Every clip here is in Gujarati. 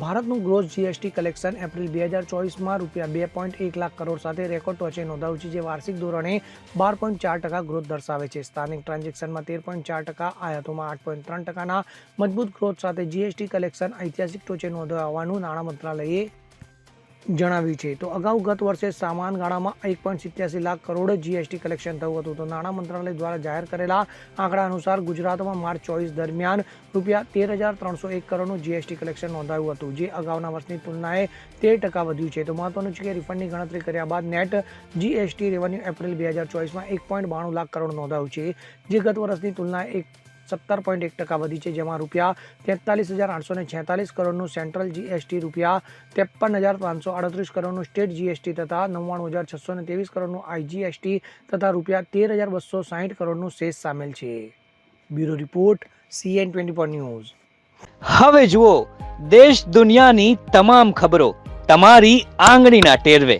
ભારતનું ગ્રોસ જીએસટી કલેક્શન એપ્રિલ બે હજાર ચોવીસમાં રૂપિયા બે પોઈન્ટ એક લાખ કરોડ સાથે રેકોર્ડ ટોચે નોંધાયું છે, જે વાર્ષિક ધોરણે બાર પોઈન્ટ ચાર ટકા ગ્રોથ દર્શાવે છે. સ્થાનિક ટ્રાન્ઝેક્શનમાં તેર પોઈન્ટ ચાર ટકા, આયાતોમાં આઠ પોઈન્ટ ત્રણ ટકાના મજબૂત ગ્રોથ સાથે જીએસટી કલેક્શન ઐતિહાસિક ટોચે નોંધાવવાનું નાણાં મંત્રાલયે જણાવ્યું છે. તો અગાઉ ગત વર્ષે સામાન ગાળામાં એક પોઈન્ટ સિત્યાસી લાખ કરોડ જીએસટી કલેક્શન થયું હતું. તો નાણાં મંત્રાલય દ્વારા જાહેર કરેલા આંકડા અનુસાર ગુજરાતમાં માર્ચ ચોવીસ દરમિયાન રૂપિયા તેર હજાર ત્રણસો એક કરોડનું જીએસટી કલેક્શન નોંધાયું હતું, જે અગાઉના વર્ષની તુલનાએ તેર ટકા વધ્યું છે. તો મહત્વનું છે કે રિફંડની ગણતરી કર્યા બાદ નેટ જીએસટી રેવન્યુ એપ્રિલ બે હજાર ચોવીસમાં એક પોઈન્ટ બાણું લાખ કરોડ નોંધાયું છે, જે ગત વર્ષની તુલનાએ એક સત્તર પોઈન્ટ એક ટકા વધી છે, જેમાં રૂપિયા તેતાલીસ હજાર આઠસો ને છેતાલીસ કરોડનું સેન્ટ્રલ જીએસટી રૂપિયા ત્રેપન હજાર પાંચસો અડત્રીસ કરોડનું સ્ટેટ જીએસટી તથા નવ્વાણું હજાર છસો ને ત્રેવીસ કરોડનું આઈજીએસટી તથા રૂપિયા તેર હજાર બસો સાહીઠ કરોડનું શેષ સામેલ છે. Bureau report CN twenty four news. હવે જુઓ, દેશ દુનિયાની તમામ ખબરો તમારી આંગળીના ટેરવે.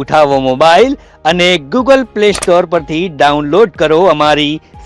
ઉઠાવો મોબાઈલ અને ગૂગલ પ્લે સ્ટોર પરથી ડાઉનલોડ કરો અમારી